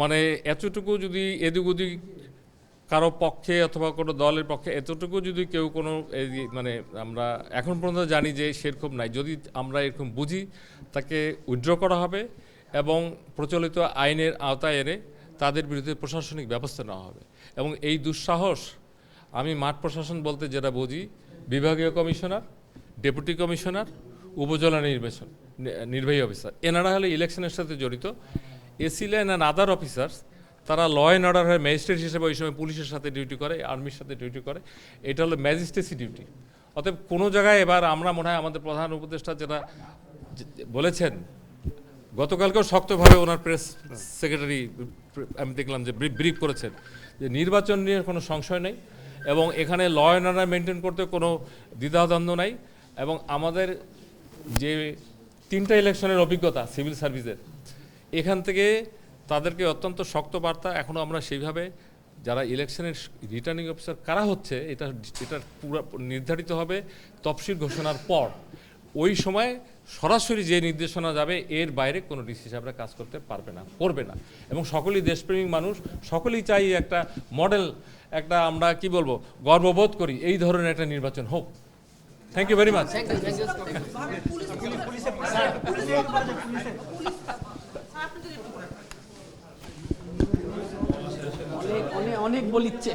মানে এতটুকু যদি এদিক ওদিক কারও পক্ষে অথবা কোনো দলের পক্ষে, এতটুকু যদি কেউ কোনো মানে আমরা এখন পর্যন্ত জানি যে সেরকম নাই। যদি আমরা এরকম বুঝি, তাকে উইথড্র করা হবে এবং প্রচলিত আইনের আওতায় এনে তাদের বিরুদ্ধে প্রশাসনিক ব্যবস্থা নেওয়া হবে। এবং এই দুঃসাহস আমি মাঠ প্রশাসন বলতে যেটা বুঝি, বিভাগীয় কমিশনার, ডেপুটি কমিশনার, উপজেলা নির্বাচন, নির্বাহী অফিসার, এনারা হলে ইলেকশনের সাথে জড়িত। এসিলেন অ্যান্ড আদার অফিসার্স তারা ল অ্যান্ড অর্ডার হয়ে ম্যাজিস্ট্রেট হিসেবে ওই সময় পুলিশের সাথে ডিউটি করে আর্মির সাথে ডিউটি করে। এটা হলো ম্যাজিস্ট্রেসি ডিউটি অতএব কোনো জায়গায় এবার আমরা মনে হয় আমাদের প্রধান উপদেষ্টা যেটা বলেছেন, গতকালকেও শক্তভাবে ওনার প্রেস সেক্রেটারি আমি দেখলাম যে ব্রিফ করেছেন যে নির্বাচন নিয়ে কোনো সংশয় নেই এবং এখানে ল অ্যান্ড অর্ডার মেনটেন করতে কোনো দ্বিধাদ্বন্দ্ব নাই এবং আমাদের যে তিনটা ইলেকশনের অভিজ্ঞতা সিভিল সার্ভিসের এখান থেকে তাদেরকে অত্যন্ত শক্ত বার্তা এখনও আমরা সেইভাবে যারা ইলেকশনের রিটার্নিং অফিসার কারা হচ্ছে এটা এটা পুরো নির্ধারিত হবে তফসিল ঘোষণার পর ওই সময় সরাসরি যে নির্দেশনা যাবে এর বাইরে কোনো ডিসি সাহেবরা কাজ করতে পারবে না করবে না এবং সকলেই দেশপ্রেমিক মানুষ সকলেই চাই একটা মডেল একটা আমরা কি বলব গর্ববোধ করি এই ধরনের একটা নির্বাচন হোক থ্যাংক ইউ ভেরি মাচ অনেক বলিচ্ছে।